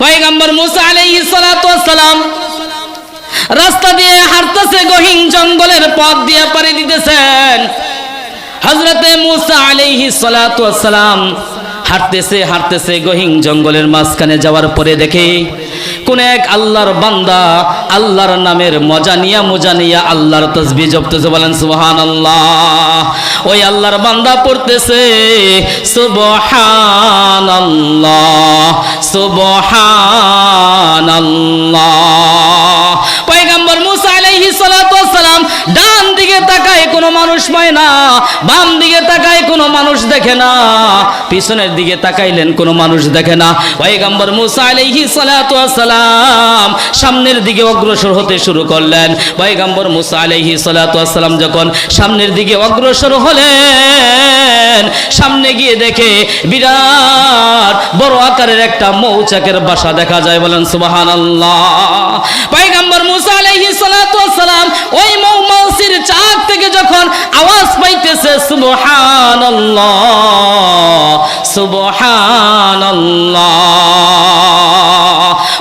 পয়গম্বর মুসা আলাইহিস সালাতু সালাম রাস্তা দিয়ে হাঁটতেছে গহীন জঙ্গলের পথ দিয়ে পাড়ি দিতেছেন। হযরতে মুসা আলাইহিস সালাতু সালাম হাঁটতেছে হাঁটতেছে গহীন জঙ্গলের মাঝখানে যাওয়ার পরে দেখে কোন এক আল্লাহর বান্দা আল্লাহর নামের মজা নিয়া মজা নিয়া আল্লাহর তসবি জপতেছে, বলেন সুবহান আল্লাহ ওই আল্লাহর বান্দা পড়তেছে সুবহান আল্লাহ সুবহান আল্লাহ পয়গম্বর মুসা সালাম ডান দিকে তাকায় কোনো মানুষ পায় না, বাম দিকে তাকায় কোনো মানুষ দেখে না, পিছনের দিকে তাকাইলেন কোনো মানুষ দেখে না। পয়গম্বর মুসা আলাইহিস সালাতু সালাম সামনের দিকে অগ্রসর হতে শুরু করলেন। পয়গম্বর মুসা আলাইহিস সালাতু সালাম যখন সামনের দিকে অগ্রসর হলেন, সামনে গিয়ে দেখে বিরাট বড় আকারের একটা মৌচাকের বাসা দেখা যায়। বলেন, সুবহানাল্লাহ। পয়গম্বর মুসা আলাইহিস সালাতু সালাম ওই মৌমাছির চাক থেকে যখন আওয়াজ পাইতেছে সুবহানাল্লাহ সুবহানাল্লাহ।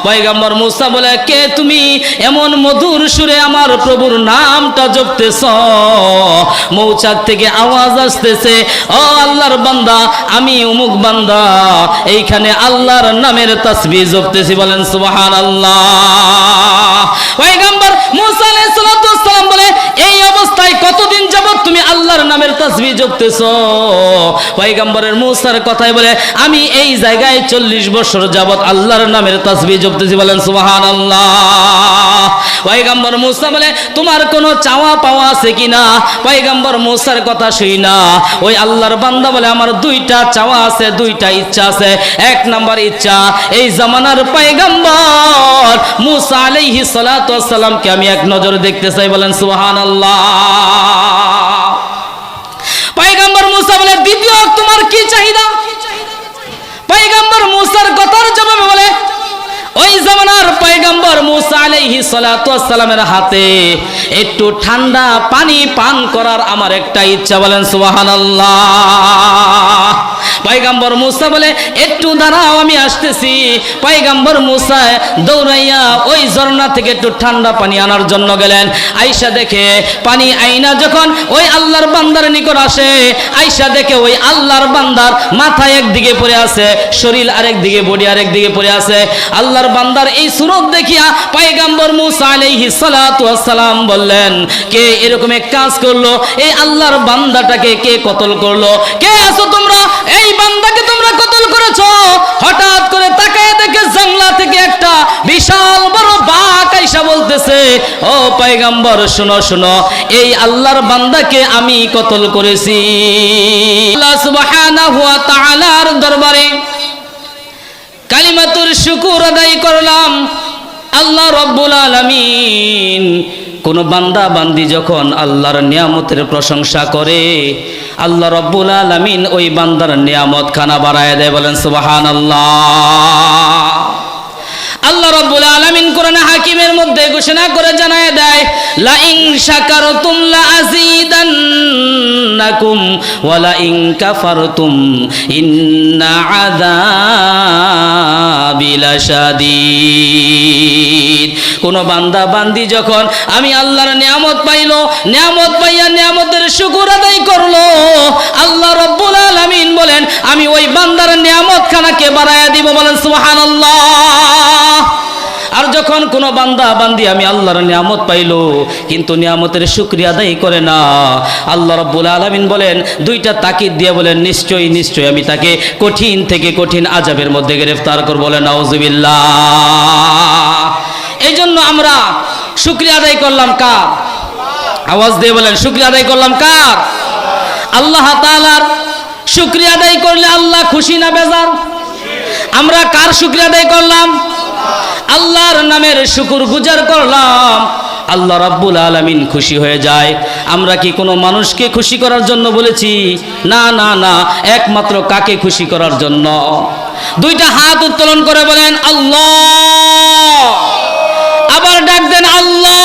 পয়গম্বর মুসা বলে, কে তুমি? এমন মধুর সুরে আমার প্রভুর নামটা জপতেছ। মৌচাক থেকে আওয়াজ আসতেছে, ও আল্লাহর বান্দা, আমি উমুক বান্দা। এইখানে আল্লাহর নামের তাসবিহ জপতেছি। বলেন, সুবহানাল্লাহ। পয়গম্বর মুসা আলাইহিস সালাম বলে, এই অবস্থায় কতদিন যাবত তুমি আল্লাহর নামের তাসবিহ জপতেছ? পয়গম্বরের মুসার কথাই বলে, আমি এই জায়গায় চল্লিশ বছর যাবত আল্লাহর নামের তাসবিহ জপতেছি। বলেন, সুবহানাল্লাহ। পয়গম্বর মুসা বলে, তোমার কোনো চাওয়া পাওয়া আছে কিনা পয়গম্বর মুসার কথা শুই না। ওই আল্লাহর বান্দা বলে, আমার দুইটা চাওয়া আছে, দুইটা ইচ্ছা আছে। এক নাম্বার ইচ্ছা, এই জামানার পয়গম্বর মুসা আলাইহিস সালাতু ওয়াস সালামকে আমি এক নজর দেখতে চাই। বলেন, সুবহানাল্লাহ। পয়গম্বর মুসা বলে, দ্বিতীয় তোমার কি চাহিদা? পাইগাম্বর মুসার কথার জবাবে বলে, ওই জামানার পয়গম্বর মুসা আলাইহি সালামের হাতে একটু ঠান্ডা পানি পান করার আমার একটা ইচ্ছা। বলেন, সুবহানাল্লাহ। পয়গম্বর মুসা বলে, একটু দাঁড়াও, আমি আসতেছি। পয়গম্বর মুসা দৌড়াইয়া ওই ঝর্ণা থেকে একটু ঠান্ডা পানি আনার জন্য গেলেন। আইসা দেখে পানি আইনা যখন ওই আল্লাহর বান্দার নিকট আসে, আইসা দেখে ওই আল্লাহর বান্দার মাথা একদিকে পড়ে আছে, শরীর আরেক দিকে বডি আরেক দিকে পড়ে আছে। আল্লাহর বান্দার এই সুরত দেখিয়া পয়গম্বর মুসা আলাইহিস সালাতু সালাম বললেন, কে এরকম এক কাজ করল? এই আল্লাহর বান্দাটাকে কে কতল করল? কে আছো তোমরা? এই বান্দাকে তোমরা কতল করেছ? হঠাৎ করে তাকায় দেখে জংলা থেকে একটা বিশাল বড় বাঘ আইসা বলতেছে, ও পয়গম্বর, শুনো শুনো, এই আল্লাহর বান্দাকে আমি কতল করেছি। আল্লাহ সুবহানাহু ওয়া তাআলার দরবারে কালিমাতুর শুকুর আদায় করলাম। আল্লাহ রব্বুল আলামিন, কোন বান্দা বান্দি যখন আল্লাহর নিয়ামতের প্রশংসা করে আল্লাহ রব্বুল আলামিন ওই বান্দার নিয়ামত খানা বাড়ায় দেয়, বলেন, সুবহানাল্লাহ। আল্লাহ রব্বুল আলামিন কোরআনে হাকিমের মধ্যে ঘোষণা করে জানায় দেয় লা ইন শাকারতুম লা আযীদান্নাকুম ওয়া লা ইন কাফারতুম ইন্না আযাবি লাশাদীদ কোন বান্দা, বান্দি যখন আমি আল্লাহর নিয়ামত পাইলো, নিয়ামত পাইয়া নিয়ামতের শুকুর আদায় করল, আল্লাহ রব্বুল আলামিন বলেন, আমি ওই বান্দার নিয়ামত খানাকে বাড়ায়া দিব, বলেন সুবহানাল্লাহ। আর যখন কোন বান্দা, বান্দি আমি আল্লাহর নিয়ামত পাইলো, কিন্তু নিয়ামতের শুক্রিয়া আদায় করে না, আল্লাহ রব্বুল আলামিন বলেন, দুইটা তাকিদ দিয়ে বলেন, নিশ্চয়ই নিশ্চয়ই আমি তাকে কঠিন থেকে কঠিন আজাবের মধ্যে গ্রেফতার করব, বলেন, নাউজুবিল্লাহ। এই জন্য আমরা শুক্রিয়া আদায় করলাম কার? আওয়াজ দিয়ে বলেন, শুক্রিয়া আদায় করলাম কার? আল্লাহ তাআলার শুক্রিয়া আদায় করলে আল্লাহ খুশি না বেজার? আমরা কার শুক্রিয়া আদায় করলাম? আল্লাহর নামের শুকুর গুজার করলাম। আল্লাহ রাব্বুল আলামিন খুশি হয়ে যায়। আমরা কি কোনো মানুষকে খুশি করার জন্য বলেছি? না না না, একমাত্র কাকে খুশি করার জন্য? দুইটা হাত উত্তোলন করে বলেন, আল্লাহ! ডাক আল্লাহ।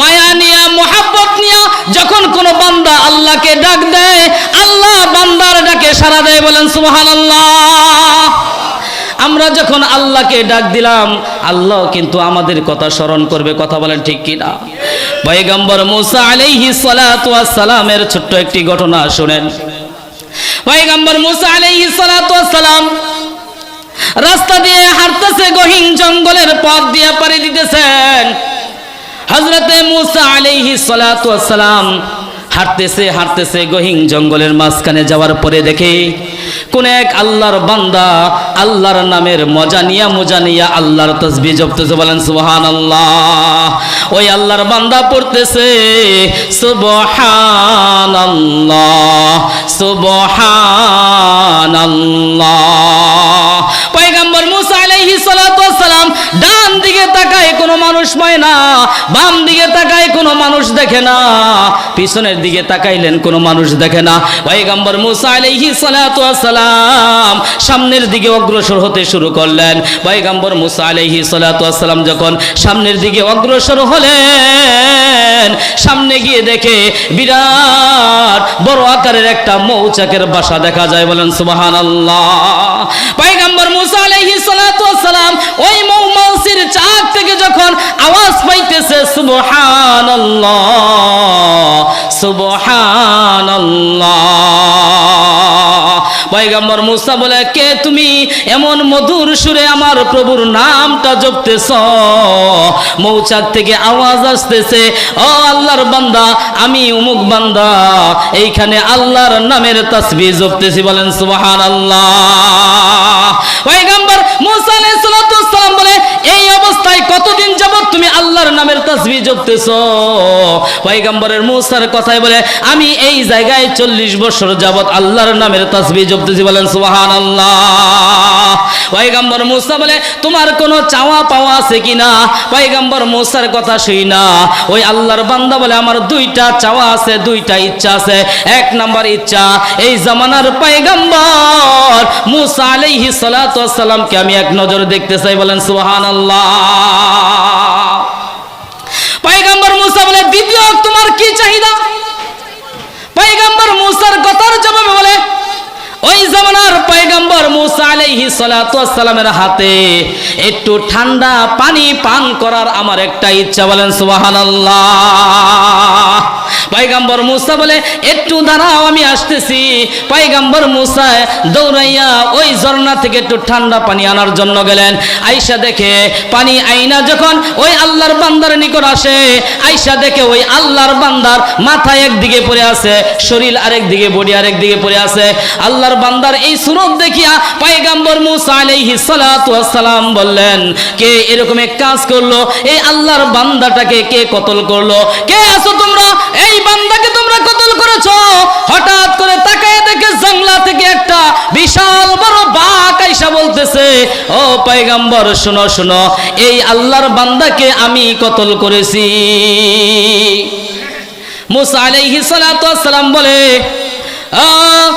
মায়া নিয়া, মোহাব্বত নিয়া যখন কোন বান্দা আল্লাহকে ডাক দেয়, আল্লাহ বান্দার ডাকে সারা দেয়, বলেন, সুবহানাল্লাহ। যখন আল্লাহকে ডাক দিলাম, আল্লাহ কিন্তু আমাদের কথা স্মরণ করবে, কথা বলেন ঠিক কিনা? পয়গম্বর মুসা আলাইহি সালামের ছোট্ট একটি ঘটনা শুনেন। পয়গম্বর মুসা আলাইহি সালাম রাস্তা দিয়ে হাঁটতেছে গহীন জঙ্গলের পথ দিয়ে পাড়ি দিতেছেন। হজরতে মুসা সালাতু সালাম হাঁটতেছে হাঁটতেছে গহীন জঙ্গলের মাঝখানে যাওয়ার পরে দেখে কোন এক আল্লাহর বান্দা আল্লাহর নামের মজা নিয়া মজা নিয়া আল্লাহর তসবি জপতেছে, বলেন সুবহান আল্লাহ ওই আল্লাহর বান্দা পড়তেছে সুবহান আল্লাহ সুবহান আল্লাহ পয়গম্বর মুসা আলাইহি সালাম ডান দিকে তাকায় কোনো মানুষ পায় না, বাম দিকে তাকায় কোনো মানুষ দেখে না, পিছনের দিকে তাকাইলেন কোনো মানুষ দেখে না। পয়গম্বর মুসা আলাইহি সালাম সামনের দিকে অগ্রসর হতে শুরু করলেন। পয়গম্বর মুসা আলাইহি সালাম যখন সামনের দিকে অগ্রসর হলেন, সামনে গিয়ে দেখে বিরাট বড় আকারের একটা মৌচাকের বাসা দেখা যায়। বলেন, সুবহানাল্লাহ। পয়গম্বর মুসা সালাম ওই মৌমাছির চাক থেকে যখন আওয়াজ পাইতেছে, সুবহানাল্লাহ সুবহানাল্লাহ। পয়গম্বর মুসা বলে, কে তুমি? এমন মধুর সুরে আমার প্রভুর নামটা জপতেছ? মৌচাক থেকে আওয়াজ আসতেছে, ও আল্লাহর বান্দা, আমি উমুক বান্দা। এইখানে আল্লাহর নামের তাসবি জপতেছি। বলেন, সুবহানাল্লাহ। পয়গম্বর মুসা আলাইহিস সালাম বলে এই অবস্থায় কতদিন যাবত তুমি আল্লাহর নামের তাসবি জপতেছ? পয়গম্বরের মুসার কথায় বলে, আমি এই জায়গায় চল্লিশ বছর যাবত আল্লাহর নামের তাসবি জপতেছি। বলেন সুবাহান আল্লাহ পয়গম্বর মুসা বলে, তোমার কোনো চাওয়া পাওয়া আছে কিনা পয়গম্বর মুসার কথা শুই না। ওই আল্লাহর বান্দা বলে, আমার দুইটা চাওয়া আছে, দুইটা ইচ্ছা আছে। এক নাম্বার ইচ্ছা, এই জামানার পয়গম্বর মুসা আলাইহি সালাতু ওয়াস সালামকে আমি এক নজর দেখতে চাই। বলেন, সুবহানাল্লাহ। পয়গম্বর মুসা বলে দ্বিতীয় তোমার কি চাহিদা? পয়গম্বর মুসার কথার জবাবে বলে ওই জামানার পয়গম্বর মুসা আলাইহি সালামের হাতে একটু ঠান্ডা পানি পান করার আমার একটা ইচ্ছা, বলেন সুবহানাল্লাহ। পয়গম্বর মুসা বলে, একটু দাঁড়াও, আমি আসতেছি। পয়গম্বর মুসা দৌড়াইয়া ওই ঝর্ণা থেকে একটু ঠান্ডা পানি আনার জন্য গেলেন। আইসা দেখে পানি আইনা যখন ওই আল্লাহর বান্দার নিকট আসে, আইসা দেখে ওই আল্লাহর বান্দার মাথা একদিকে পড়ে আছে, শরীর আরেক দিকে বডি আরেক দিকে পড়ে আছে। আল্লাহর বান্দার এই সুরত দেখিয়া পয়গম্বর মুসা আলাইহি সালাম বললেন কে এরকম এক কাজ করল? এই আল্লাহর বান্দাটাকে কে কতল করল? কে আছো তোমরা? এই বান্দাকে তোমরা কতল করেছ? হঠাৎ করে তাকায় দেখে জংলা থেকে একটা বিশাল বড় বাঘ আইসা বলতেছে ও পয়গম্বর শুনো শুনো এই আল্লাহর বান্দাকে আমি কতল করেছি। মুসা আলাইহি সালাম বলে আহ,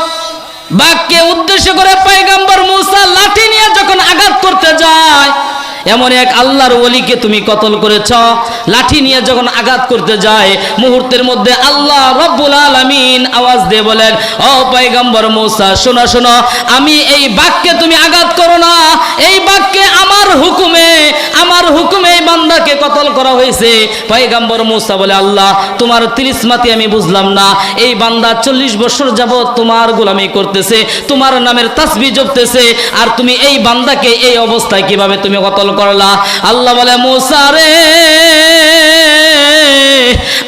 বাঘকে উদ্দেশ্য করে পায়গাম্বর মুসা লাঠি নিয়ে যখন আঘাত করতে যায় এমন এক আল্লাহর ওলিকে তুমি কতল করেছ? লাঠি নিয়ে যখন আঘাত করতে যায়, মুহূর্তের মধ্যে আল্লাহ রব্বুল আলামিন আওয়াজ দিয়ে বলেন, ও মুসা, শোনো শোনো, আমি এই বাক্যে তুমি আঘাত করো না। এই বাক্যে আমার হুকুমে আমার হুকুমে এই বান্দাকে কতল করা হয়েছে? পয়গম্বর মুসা বলে, আল্লাহ, তোমার তিরিশ মাতি আমি বুঝলাম না। এই বান্দা চল্লিশ বছর যাবত তোমার গোলামি করতেছে, তোমার নামের তাসবি জপতেছে, আর তুমি এই বান্দাকে এই অবস্থায় কীভাবে তুমি কতল করলা। আল্লাহ বলে মুসা রে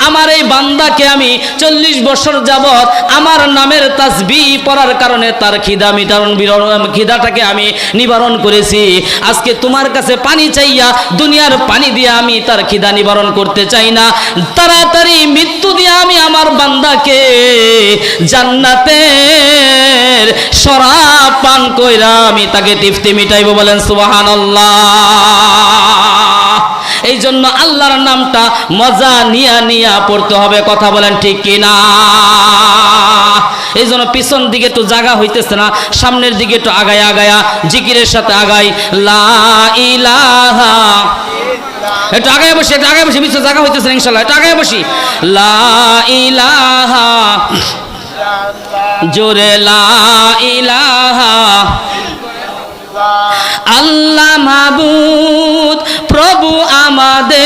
আমার এই বান্দাকে আমি চল্লিশ বছর যাবত আমার নামের তাসবি পড়ার কারণে তার খিদা মিটারণ খিদাটাকে আমি নিবারণ করেছি। আজকে তোমার কাছে পানি চাইয়া, দুনিয়ার পানি দিয়ে আমি তার খিদা নিবারণ করতে চাই না। তাড়াতাড়ি মৃত্যু দিয়ে আমি আমার বান্দাকে জান্নাতের সরা পান কইরা আমি তাকে তৃপ্তি মিটাইব বলেন, সুবহানাল্লাহ। এই জন্য আল্লাহর নামটা মজা নিয়া নিয়া পড়তে হবে, কথা বলেন ঠিক কিনা? এই জন্য পিছন দিকে তো জায়গা হইতেছে না, সামনের দিকে একটু আগায় আগায়া জিকিরের সাথে আগাই। লা ইলাহা একটু আগায় বসি, একটু আগায় বসি, পিছনে জায়গা হইতেছে ইনশাল্লাহ, একটু আগায় বসি। লা ইলাহা জোরে লা ইলাহা আল্লাহ আমাদের।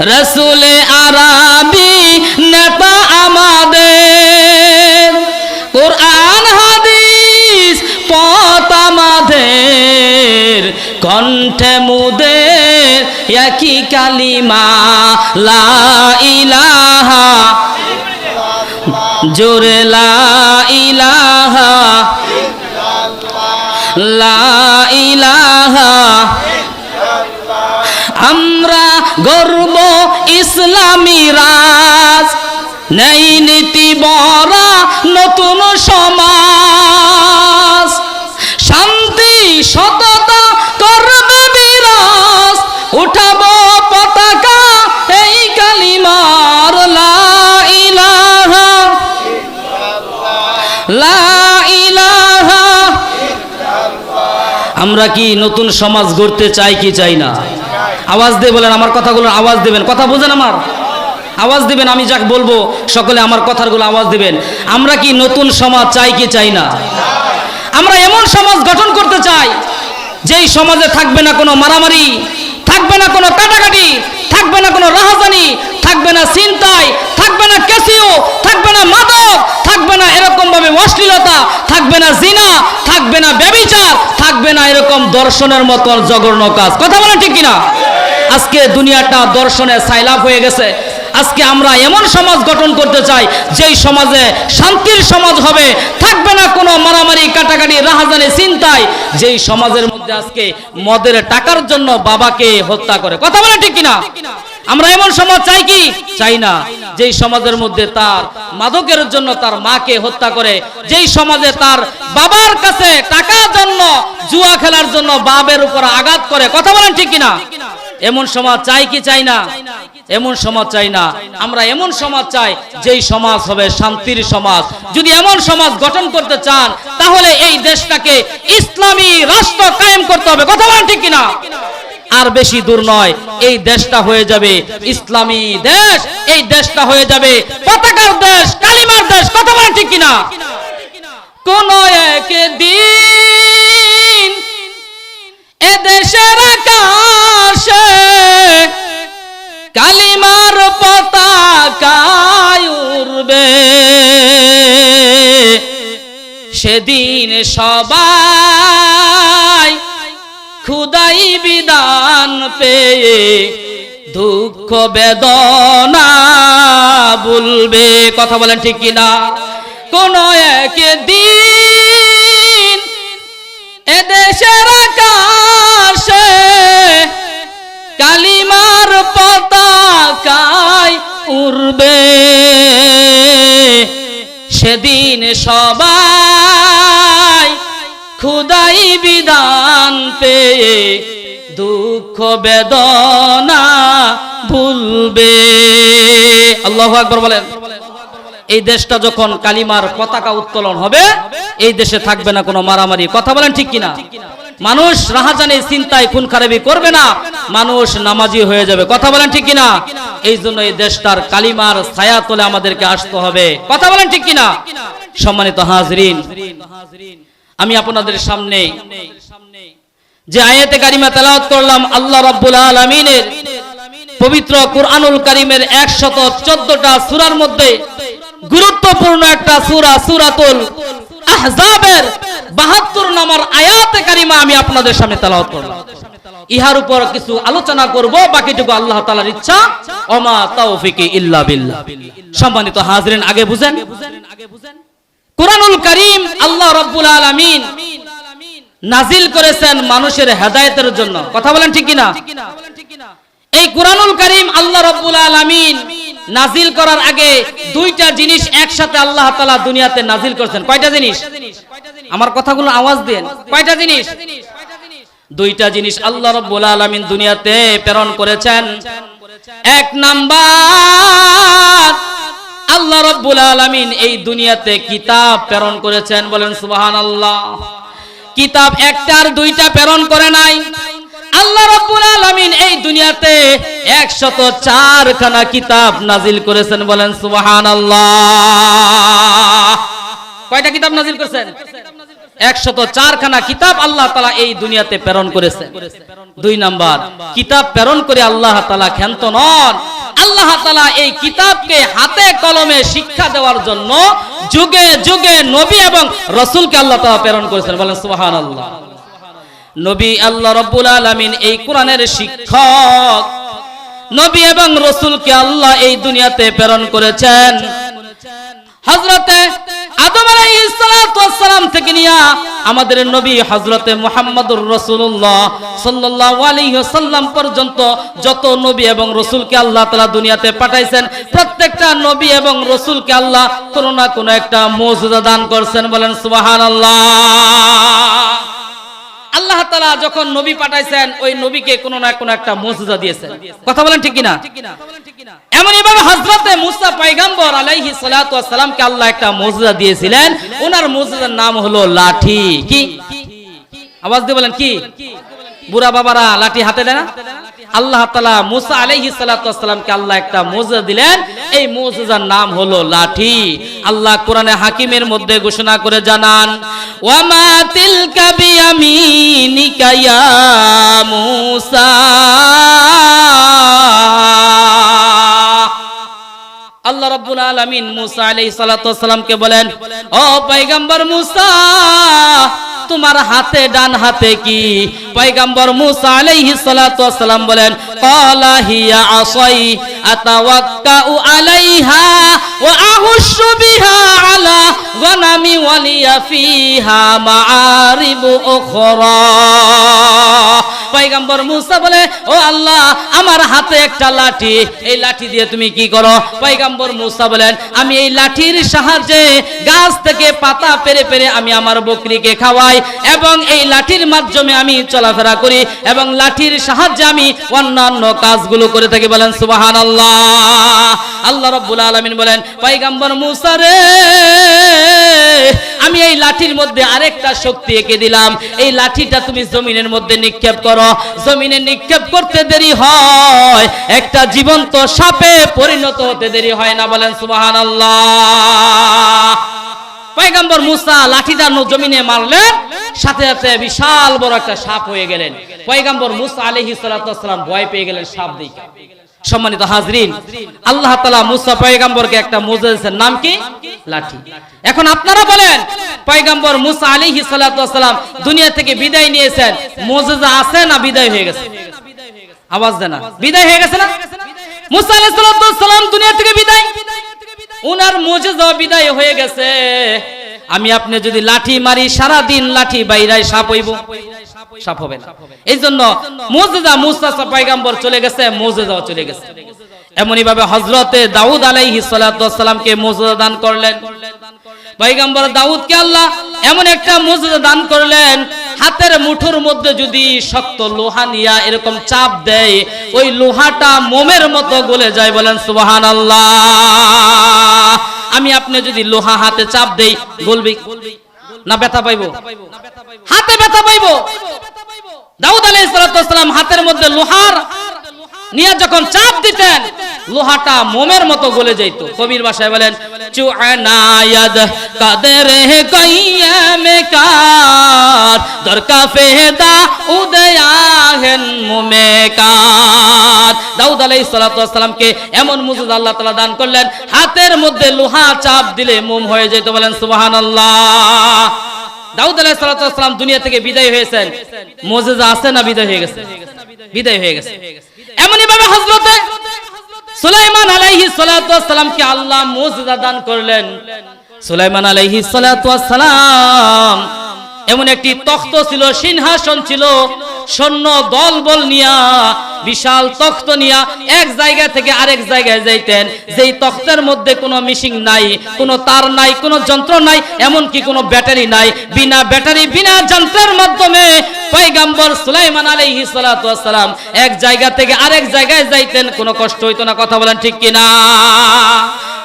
রসুলে আরাবি নেতা আমাদের। কোরআন, হাদিস, পথ আমাদের। কণ্ঠে মুদের একই কালিমা, লা ইলাহা। জোরে লা ইলাহা। লা ইলাহা। গর্ব ইসলামী রাজ। নেই নীতি বরা নতুন সমাজ। শান্তি, সততা, করবে বিরাজ। উঠাবো পতাকা, এই কালিমার লা ইলাহা। লা ইলাহা। আমরা কি নতুন সমাজ গড়তে চাই কি চাই না? আওয়াজ দিয়ে বলেন আমার কথাগুলোর আওয়াজ দেবেন কথা বোঝেন আমার আওয়াজ দিবেন আমি যাক বলব সকলে আমার কথাগুলো আওয়াজ দিবেন আমরা কি নতুন সমাজ চাই কি চাই না আমরা এমন সমাজ গঠন করতে চাই যেই সমাজে থাকবে না কোনো মারামারি থাকবে না কোনো কাটাকাটি থাকবে না কোনো রাহাজানি থাকবে না চিন্তাই থাকবে না ক্যাসিও থাকবে না মাদক থাকবে না এরকম ভাবে অশ্লীলতা থাকবে না জিনা থাকবে না ব্যবিচার থাকবে না এরকম দর্শনের মতো জঘন্য কাজ কথা বলেন ঠিক কিনা আজকে দুনিয়াটা দর্শনে সাইলাভ হয়ে গেছে। আজকে আমরা এমন সমাজ গঠন করতে চাই, যেই সমাজে শান্তির সমাজ হবে। থাকবে না কোনো মারামারি, কাটাকাটি, রাহাজানি চিন্তায় যেই সমাজের মধ্যে আজকে মদের টাকার জন্য বাবাকে হত্যা করে। কথা বলে ঠিক কিনা? আমরা এমন সমাজ চাই কি? চাই না। যেই সমাজের মধ্যে তার মাদকের জন্য তার মাকে হত্যা করে, যেই সমাজে তার বাবার কাছে টাকার জন্য, জুয়া খেলার জন্য বাবের উপর আঘাত করে। কথা বলেন ঠিক কিনা? এমন সমাজ চাই কি চাই না? এমন সমাজ চাই না। আমরা এমন সমাজ চাই যেই সমাজ হবে শান্তির সমাজ। যদি এমন সমাজ গঠন করতে চান তাহলে এই দেশটাকে ইসলামী রাষ্ট্র কায়েম করতে হবে। কথা বলেন ঠিক কিনা? আর বেশি দূর নয় এই দেশটা হয়ে যাবে ইসলামী দেশ এই দেশটা হয়ে যাবে পতাকার দেশ কালিমার দেশ। কথা বলেন ঠিক কিনা? কোন একদিন এদেশের আকাশে কালিমার পতাকায় উড়বে। সেদিন সবাই খুদাই বিধান পেয়ে দুঃখ বেদনা বলবে কথা বলেন ঠিক কিনা? কোন একদিন এদেশের দুঃখ বেদনা ভুলবে। আল্লাহ আকবর বলেন, এই দেশটা যখন কালিমার পতাকা উত্তোলন হবে, এই দেশে থাকবে না কোনো মারামারি। কথা বলেন ঠিক কিনা? মানুষ রাহাজানি চিন্তায় খুন খারাপি করবে না, মানুষ নামাজি হয়ে যাবে। কথা বলেন ঠিক কিনা? এই জন্য এই দেশটার কালিমার ছায়া তোলে আমাদেরকে আসতে হবে। কথা বলেন ঠিক কিনা? সম্মানিত হাজরিন, আমি আপনাদের সামনে যে আয়াতে কারিমা তেলাওয়াত করলাম, আল্লাহ রাব্বুল আলামিনের পবিত্র কুরআনুল কারিমের 114টা সূরার মধ্যে গুরুত্বপূর্ণ একটা সূরা, সূরাতুল আহজাবের 72 নম্বর আয়াতে কারিমা আমি আপনাদের সামনে করলাম। ইহার উপর কিছু আলোচনা করব, বাকিটুকু আল্লাহ তাআলার ইচ্ছা। ওমা ইল্লা সম্মানিত হাজরিন, আগে বুঝেন। কুরআনুল কারীম আল্লাহ রাব্বুল আলামিন নাজিল করেছেন মানুষের হেদায়েতের জন্য। কথা বলেন ঠিক কিনা? এই কুরআনুল কারীম আল্লাহ রাব্বুল আলামিন নাজিল করার আগে দুইটা জিনিস একসাথে আল্লাহ তাআলা দুনিয়াতে নাজিল করেছেন। কয়টা জিনিস? আমার কথাগুলো আওয়াজ দেন। কয়টা জিনিস? দুইটা জিনিস আল্লাহ রাব্বুল আলামিন দুনিয়াতে প্রেরণ করেছেন। এক নাম্বার, আল্লাহ রাব্বুল আলামিন এই দুনিয়াতে কিতাব প্রেরণ করেছেন বলেন সুবহানাল্লাহ। কিতাব একটার দুইটা প্রেরণ করে নাই। আল্লাহ রাব্বুল আলামিন এই দুনিয়াতে 104 খানা কিতাব নাজিল করেছেন বলেন সুবহানাল্লাহ। কয়টা কিতাব নাজিল করেছেন? একশত চার খানা কিতাব আল্লাহ তালা এই দুনিয়াতে প্রেরণ করেছেন। দুই নাম্বার, কিতাব প্রেরণ করে আল্লাহ তালা ক্ষান্ত নন। আল্লাহ তালা এই কিতাবকে হাতে কলমে শিক্ষা দেওয়ার জন্য যুগে যুগে নবী এবং রসুলকে আল্লাহ তালা প্রেরণ করেছেন। বলেন সোহান আল্লাহ নবী আল্লাহ রব্বুল আলমিন এই কোরআনের শিক্ষক। নবী এবং রসুলকে আল্লাহ এই দুনিয়াতে প্রেরণ করেছেন। হজরতে আদম আলাইহিসসালাম থেকে নিয়া আমাদের নবী হজরতে মুহাম্মদুর রসুল্লাহ সাল্লাল্লাহু আলাইহি পর্যন্ত যত নবী এবং রসুলকে আল্লাহ তাআলা দুনিয়াতে পাঠাইছেন, প্রত্যেকটা নবী এবং রসুলকে আল্লাহ কোনো না কোনো একটা মৌজুদা দান করছেন। বলেন সুবহানাল্লাহ। আল্লাহ তালা যখন নবী পাঠাইছেন, ওই নবীকে কোন না কোনো একটা মসজিদা দিয়েছেন। কথা বলেন ঠিক কিনা? এমন আল্লাহ একটা দিয়েছিলেন। নাম হলো লাঠি। আওয়াজ দিয়ে বলেন কি? বুড়া বাবারা লাঠি হাতে দেয় না? আল্লাহ তালা মুসা আলাইহি সালাতামকে আল্লাহ একটা মৌজা দিলেন। এই মৌজার নাম হলো লাঠি। আল্লাহ কোরআনে হাকিমের মধ্যে ঘোষণা করে জানান মুসা। আল্লাহ রাব্বুল আলামিন মুসা আলাইহিস সালাতু বলেন, ও পয়গম্বর মুসা তোমার হাতে, ডান হাতে কি? পয়গাম্বর মুসা আলাইহিস সালাতু ওয়াস সালাম বলেন ক্বালা হিয়া আসাই। আতাওয়াক্কাউ আলাইহা ওয়া আহুশু বিহা আলা গনামি ওয়ালিয়া ফিহা মাআরিবু উখরা পয়গম্বর মুসা বলে, ও আল্লাহ, আমার হাতে একটা লাঠি। এই লাঠি দিয়ে তুমি কি করো? পয়গম্বর মুসা বলেন, আমি এই লাঠির সাহায্যে গাছ থেকে পাতা পেরে পেরে আমি আমার বকরিকে খাওয়াই এবং এই লাঠির মাধ্যমে আমি চলাফেরা করি এবং লাঠির সাহায্যে আমি অন্যান্য কাজগুলো করে থাকি। বলেন সুবাহান আল্লাহ আল্লাহ রব্বুল আলমিন বলেন, পয়গম্বর মুসা রে, আমি এই লাঠির মধ্যে আরেকটা শক্তি এঁকে দিলাম। এই লাঠিটা তুমি জমিনের মধ্যে নিক্ষেপ করো। জমিনে নিক্ষেপ করতে দেরি হয়। একটা জীবন্ত সাপে পরিণত হতে দেরি হয় না। বলেন সুবাহান পয়গম্বর মুসা লাঠিটা জমিনে মারলেন সাথে সাথে বিশাল বড় একটা সাপ হয়ে গেলেন। পয়গম্বর মুসা আলহি সালাম ভয় পেয়ে গেলেন সাপ দিকে সম্মানিত হাজরিন, আল্লাহ তালা মুসা পয়গাম্বরকে একটা মোজা দিয়েছেন নাম কি? লাঠি। এখন আপনারা বলেন, পয়গাম্বর মুসা আলিহি সালাম দুনিয়া থেকে বিদায় নিয়েছেন, মোজেজা আছে না বিদায় হয়ে গেছে? আওয়াজ দেয় না। বিদায় হয়ে গেছে না? মুসা আলাইহিস সালাম দুনিয়া থেকে বিদায়? উনার মোজেজা বিদায় হয়ে গেছে। আমি আপনি যদি লাঠি মারি সারা দিন লাঠি বাইরায় সাপ হইব। সাপ হবে না। এই জন্য মোজেজা মুসা পাইগাম্বর চলে গেছে, মোজেজাও চলে গেছে। এমনই ভাবে হজরতে দাউদ আলাইহি সালাতামকে মোজেজা দান করলেন। পয়গম্বর দাউদকে আল্লাহ এমন একটা মজুদা দান করলেন, হাতের মুঠোর মধ্যে যদি শক্ত লোহা নিয়া এরকম চাপ দেয়, ওই লোহাটা মোমের মতো গলে যায় বলেন সুবাহান আমি আপনি যদি লোহা হাতে চাপ দেই বলবি না ব্যথা পাইবো? হাতে ব্যথা পাইবো? দাউদ আলাইহিস সালাম হাতের মধ্যে লোহার নিয়ে যখন চাপ দিতেন, লোহাটা মোমের মতো গলে যাইত। কবির ভাষায় বলেন কাদের দরকা ফেদা মোমে কার। দাউদ এমন মুজিজ আল্লাহ তাআলা দান করলেন, হাতের মধ্যে লোহা চাপ দিলে মোম হয়ে যেত। বলেন, সুবহানাল্লাহ। দাউদ আলাইহিস সালাতু সালাম দুনিয়া থেকে বিদায় হয়েছেন। মুজিজা আছে না বিদায় হয়ে গেছে? বিদায় হয়ে গেছে। এমনই ভাবে হজরতে সুলাইমান আলাইহি সালাতু সালামকে আল্লাহ মুজিজা দান করলেন। সুলাইমান আলাইহি সালাতু সালাম এমন একটি তখ্ত ছিল, সিংহাসন ছিল। সৈন্য দল বল নিয়া, বিশাল তখ্ত নিয়া এক জায়গা থেকে আরেক জায়গায় যাইতেন। যেই তখ্তের মধ্যে কোনো মিশিং নাই, কোনো তার নাই, কোনো যন্ত্র নাই, এমনকি কোনো ব্যাটারি নাই। বিনা ব্যাটারি, বিনা যন্ত্রের মাধ্যমে পয়গাম্বর সুলাইমান আলাইহিস সালাতু সালাম এক জায়গা থেকে আরেক জায়গায় যাইতেন। কোনো কষ্ট হইতো না, কথা বলেন ঠিক কিনা?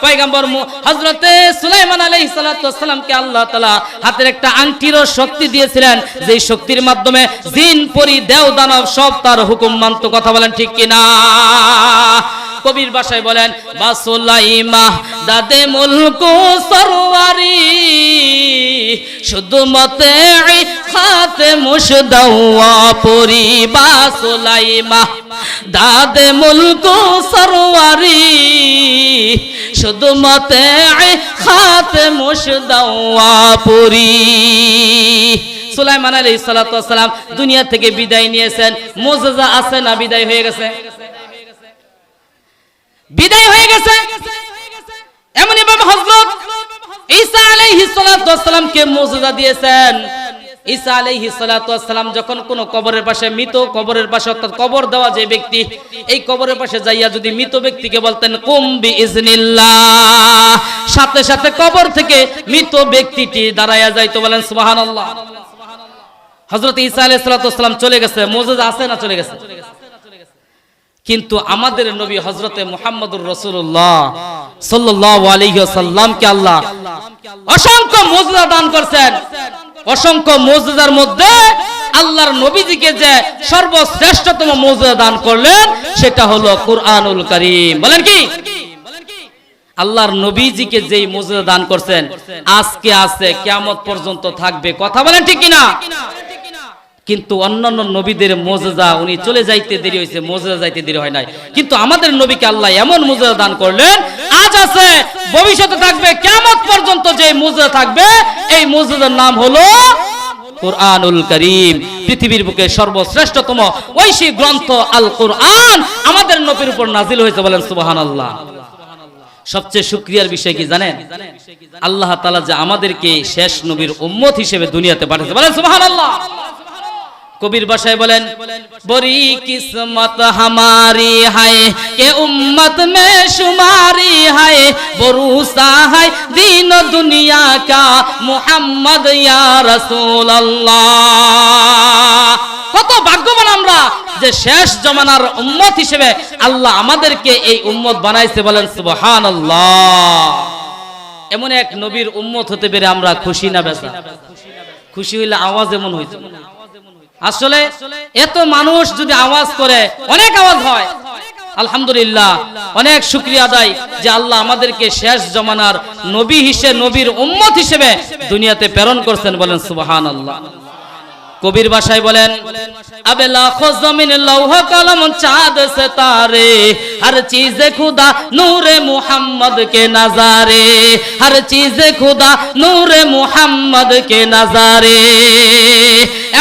পয়গাম্বর হজরতে সুলাইমান আলাইহিস সালাতু সালামকে আল্লাহ তালা হাতের একটা আংটিরও শক্তি দিয়েছিলেন। যেই শক্তির মাধ্যমে জিন, পরি, দেও, দানব সব তার হুকুম মানত। কথা বলেন ঠিক কিনা? কবির ভাষায় বলেন বাসুলাইমা দাদে মুলকু সরওয়ারি শুধু মতে খাতে মুশদাওয়া পরি। বাসুলাইমা দাদে মুলকু সরওয়ারি শুধু মতে খাতে মুশদাওয়া পুরি। সুলাইমান আলাইহিস সালাতু ওয়াসসালাম দুনিয়া থেকে বিদায় নিয়েছেন। মুজিজা আছে না বিদায় হয়ে গেছে? বিদায় হয়ে গেছে। এমন এভাবে হযরত ঈসা আলাইহিস সালাতু ওয়াসসালামকে মুজিজা দিয়েছেন। ঈসা আলাইহিস সালাতু ওয়াসসালাম যখন কোন কবরের পাশে মৃত কবরের পাশে অর্থাৎ কবর দেওয়া যে ব্যক্তি, এই কবরের পাশে যাইয়া যদি মৃত ব্যক্তিকে বলতেন, কুম বিইজনিল্লাহ সাথে সাথে কবর থেকে মৃত ব্যক্তিটি দাঁড়ায়া যাইতো, বলেন, সুবহানাল্লাহ হযরত ঈসা আলাইহিস সালাতু ওয়াসসালাম চলে গেছে মুজিজা আছে না চলে গেছে? কিন্তু আমাদের নবী হজরতে মুহাম্মদুর রসুল্লাহ সাল্লাহ আলহিসাল্লামকে আল্লাহ অসংখ্য মজুদা দান করছেন। অসংখ্য মজুদার মধ্যে আল্লাহর নবীজিকে যে সর্বশ্রেষ্ঠতম মজুদা দান করলেন, সেটা হলো কুরআনুল করিম। বলেন কি? আল্লাহর নবীজিকে যেই মজুদা দান করছেন, আজকে আছে, কিয়ামত পর্যন্ত থাকবে। কথা বলেন ঠিক কিনা? কিন্তু অন্যান্য নবীদের মোজেজা, উনি চলে যাইতে দেরি হয়েছে মোজেজা যাইতে দেরি হয় নাই। কিন্তু আমাদের নবীকে আল্লাহ এমন মোজেজা দান করলেন, আজ আছে, ভবিষ্যতে থাকবে কেমন পর্যন্ত যে মোজেজা থাকবে, এই মোজেজার নাম হলো কোরআনুল করিম। পৃথিবীর বুকে সর্বশ্রেষ্ঠতম ঐশী গ্রন্থ আল কোরআন আমাদের নবীর উপর নাজিল হয়েছে বলেন সুবহানাল্লাহ। সবচেয়ে শুক্রিয়ার বিষয় কি জানেন? আল্লাহ তাআলা যে আমাদেরকে শেষ নবীর উম্মত হিসেবে দুনিয়াতে পাঠিয়েছে, বলেন সুবহানাল্লাহ। কবির ভাষায় বলেন, বড়ি কিসমত হামারি হায় কে উম্মত মে শুমারি হায় বরুসা হায়, দিন দুনিয়া কা মুহাম্মদ ইয়া রাসূলুল্লাহ। কত ভাগ্যবান আমরা যে শেষ জমানার উম্মত হিসেবে আল্লাহ আমাদেরকে এই উম্মত বানাইছে বলেন, সুবহানাল্লাহ। এমন এক নবীর উম্মত হতে পেরে আমরা খুশি না বেসা খুশি হইলে আওয়াজ এমন হইতো। আসলে এত মানুষ যদি আওয়াজ করে, অনেক আওয়াজ হয়। আলহামদুলিল্লাহ, অনেক শুক্রিয়া আদায় যে আল্লাহ আমাদেরকে শেষ জমানার নবী হিসেবে নবীর উম্মত হিসেবে দুনিয়াতে প্রেরণ করছেন বলেন সুবাহান আল্লাহ কবির ভাষায় বলেন, আবে লাখো জমিন লৌহ কলম চাঁদ সে তারে, হর চিজে খুদা নূরে মুহাম্মদ কে নাজারে, হর চিজে খুদা নূরে মুহাম্মদ কে নাজারে।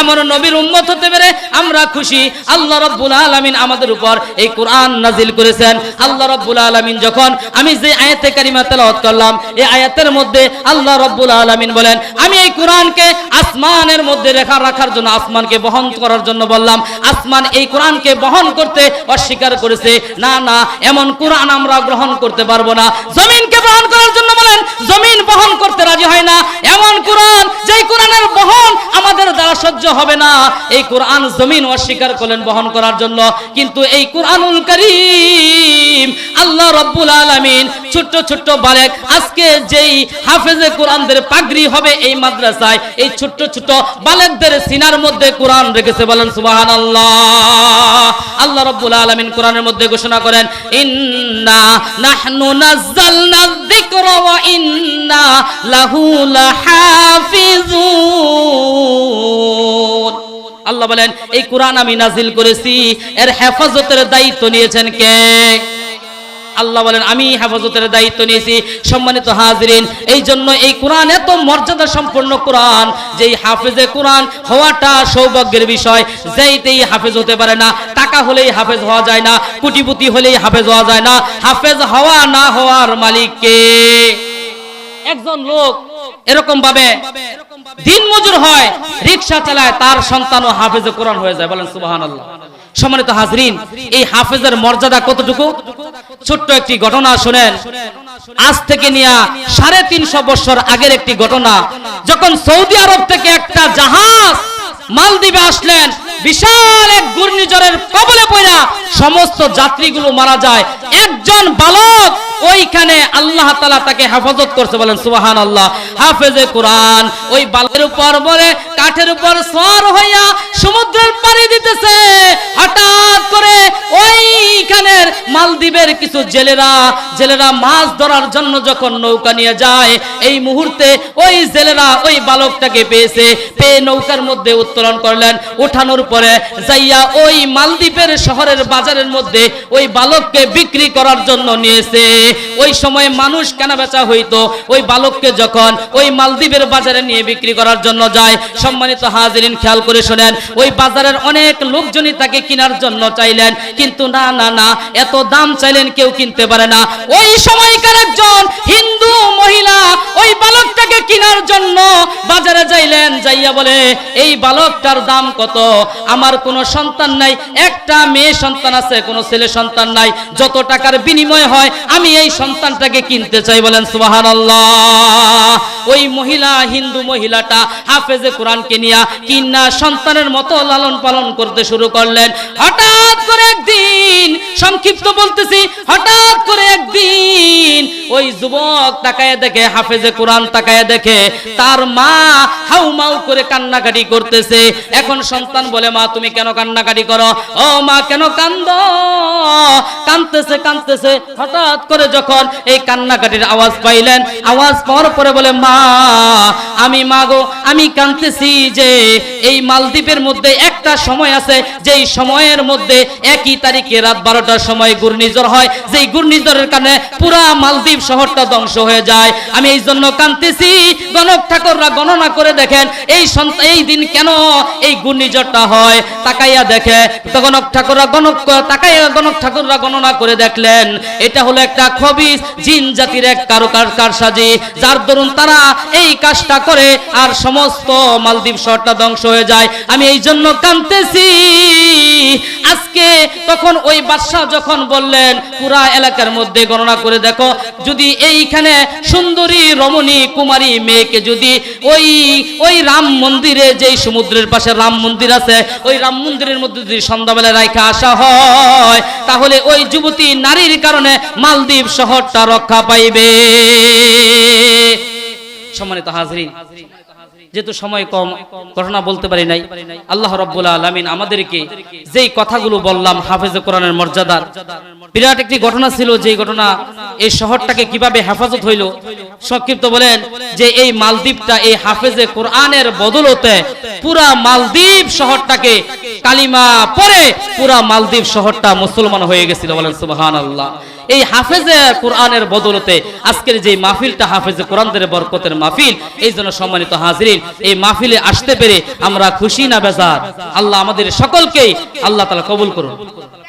এমন নবীর উম্মত হতে পেরে আমরা খুশি। আল্লাহ রব্বুল আলামিন আমাদের উপর এই কোরআন নাজিল করেছেন। আল্লাহ রব্বুল আলামিন যখন আমি যে আয়াতে কারিমা তেলাওয়াত করলাম, এই আয়াতের মধ্যে আল্লাহ রব্বুল আলামিন বলেন, আমি এই কোরআনকে আসমানের মধ্যে রেখা রাখার জন্য, আসমানকে বহন করার জন্য বললাম। আসমান এই কোরআনকে বহন করতে অস্বীকার করেছে। না না, এমন কোরআন আমরা গ্রহণ করতে পারব না। জমিনকে বহন করার জন্য বলেন, জমিন বহন করতে রাজি হয় না। এমন কোরআন, যেই কোরআনের বহন আমাদের দ্বারা সহ্য হবে না। এই কোরআন জমিন অস্বীকার করলেন বহন করার জন্য। কিন্তু এই কোরআনুল করিম আল্লাহ রব্বুল আলামিন ছোট্ট ছোট্ট বালেক, আজকে যেই হাফেজে কোরআনদের পাগড়ি হবে এই মাদ্রাসায়, এই ছোট্ট ছোট্ট বালেকদের সিনার মধ্যে কোরআন রেখেছে বলেন সুবহানাল্লাহ। আল্লাহ রব্বুল আলামিন কোরআনের মধ্যে ঘোষণা করেন, ইন্না নাহনু নাযালনা যিকরা ওয়া ইন্না লাহু লাহাফিজুন। আল্লাহ বলেন, এই কোরআন আমি নাজিল করেছি, এর হেফাজতের দায়িত্ব নিয়েছেন কে? আল্লাহ বলেন, আমি হেফাজতের দায়িত্ব নিয়েছি, সম্মানিত হাজরিন, এই জন্য এই কোরআন এত মর্যাদা সম্পন্ন কোরআন যে এই হাফেজে কোরআন হওয়াটা সৌভাগ্যের বিষয়। যেইতেই হাফেজ হতে পারে না, টাকা হলেই হাফেজ হওয়া যায় না, কুটিপুতি হলেই হাফেজ হওয়া যায় না, হাফেজ হওয়া না হওয়ার মালিক কে? একজন লোক এরকম ভাবে দিন মজুর হয়, রিক্সা চালায়, তার সন্তানও হাফেজে কোরআন হয়ে যায়। বলেন সুবহানাল্লাহ। সম্মানিত হাজরিন, এই হাফেজের মর্যাদা কতটুকু? ছোট্ট একটি ঘটনা শুনেন। আজ থেকে নিয়ে সাড়ে তিনশো বছর আগের একটি ঘটনা। যখন সৌদি আরব থেকে একটা জাহাজ মালদ্বীপে আসলেন, বিশাল এক ঘূর্ণিঝড়ের কবলে পড়া সমস্ত যাত্রীগুলো মারা যায়। একজন বালক ওইখানে আল্লাহ তালা তাকে হেফাজত করছে, বলেন সুবাহান আল্লাহ হাফেজে কোরআন ওই বালের উপর বলে, কাঠের উপর সর হইয়া সমুদ্রের পাড়ি দিতেছে। হঠাৎ করে ওইখানের মালদ্বীপের কিছু জেলেরা জেলেরা মাছ ধরার জন্য যখন নৌকা নিয়ে যায়, এই মুহূর্তে ওই জেলেরা ওই বালকটাকে পেয়েছে। পেয়ে নৌকার মধ্যে উত্তোলন করলেন। উঠানোর পরে যাইয়া ওই মালদ্বীপের শহরের বাজারের মধ্যে ওই বালককে বিক্রি করার জন্য নিয়েছে। ওই সময় মানুষ কেনা বেচা হইতো। ওই বালককে যখন ওই মালদ্বীপের বাজারে নিয়ে বিক্রি করার জন্য যায়, সম্মানিত হাজিরিন, খেয়াল করে শোনেন, ওই বাজারের অনেক লোকজনই তাকে কেনার জন্য চাইলেন, কিন্তু না না না, এত দাম চাইলেন কেউ কিনতে পারে না। ওই সময়কার একজন হিন্দু মহিলা ওই বালকটাকে কেনার জন্য বাজারে যাইলেন, যাইয়া বলে, এই বালকটার দাম কত? আমার কোনো সন্তান নাই, একটা মেয়ে সন্তান আছে, কোনো ছেলে সন্তান নাই, যত টাকার বিনিময় হয়, আমি এই সন্তানটাকে কিনতে চাই বলেন সুবাহান ওই মহিলা, হিন্দু মহিলাটা হাফেজে কোরআনকে নিয়া কিন্না সন্তানের মতো লালন পালন করতে শুরু করলেন। হঠাৎ করে একদিন, সংক্ষিপ্ত বলতেছি, হঠাৎ করে একদিন ওই যুবক তাকায় দেখে, হাফেজে কোরআন তাকায় দেখে, তার মা হাউমাউ করে কান্নাকাটি করতেছে। এখন সন্তান বলে, মা, তুমি কেন কান্নাকাটি করো? ও মা, কেন কান্দ? কানতেছে কানতেছে হঠাৎ করে যখন এই কান্নাকাটির আওয়াজ পাইলেন, আওয়াজ পাওয়ার পরে বলে, মা, আমি মাগো আমি কানতেছি যে এই মালদ্বীপের মধ্যে একটা সময় আছে, যেই সময়ের মধ্যে একই তারিখে রাত বারোটার সময় ঘূর্ণিঝড় হয়। যেই ঘূর্ণিঝড়ের কারণে পুরা মালদ্বীপ শহরটা ধ্বংস হয়ে যায়। আমি এই জন্য কানতেছি গণক ঠাকুররা গণনা করে দেখেন, এই এই দিন কেন এই ঘূর্ণিঝড়টা হয়? তাকাইয়া দেখে, গণক ঠাকুররা গণক, তাকাইয়া গণক ঠাকুররা গণনা করে দেখলেন, এটা হলো একটা খবিস, জিন জাতির এক কারুকার কারসাজি, যার দরুন তারা এই কাজটা করে আর সমস্ত মালদ্বীপ শহরটা ধ্বংস হয়ে যায়। আমি এই জন্য কানতেছি। আজকে তখন ওই বাদশাহ যখন বললেন, পুরা এলাকার মধ্যে গণনা করে দেখো, যদি এইখানে সুন্দরী রমণী কুমারী মেয়েকে যদি ওই ওই রাম মন্দিরে যেই সমুদ্রের পাশে রাম মন্দির আছে, ওই রাম মন্দিরের মধ্যে যদি সন্ধ্যাবেলা রাইখা আসা হয়, তাহলে ওই যুবতী নারীর কারণে মালদ্বীপ শহরটা রক্ষা পাইবে। সম্মানিত হাজরিন যেহেতু সময় কম, ঘটনা বলতে পারি নাই। আল্লাহ রব্বুল আলমিন আমাদেরকে যেই কথাগুলো বললাম, হাফেজে কোরআনের মর্যাদার বিরাট একটি ঘটনা ছিল যে ঘটনা এই শহরটাকে কীভাবে হেফাজত হইল। সংক্ষিপ্ত বলেন যে এই মালদ্বীপটা, এই হাফেজে কোরআনের বদলতে পুরা মালদ্বীপ শহরটাকে কালিমা পরে পুরা মালদ্বীপ শহরটা মুসলমান হয়ে গেছিল বলেন সুবহান আল্লাহ এই হাফেজে কোরআনের বদলতে আজকের যে মাহফিলটা হাফেজে কোরআনদের বরকতের মাহফিল, এই জন্য সম্মানিত হাজিরিন, এই মাহফিলে আসতে পেরে আমরা খুশি না বেজার? আল্লাহ আমাদের সকলকেই আল্লাহ তালা কবুল করুন।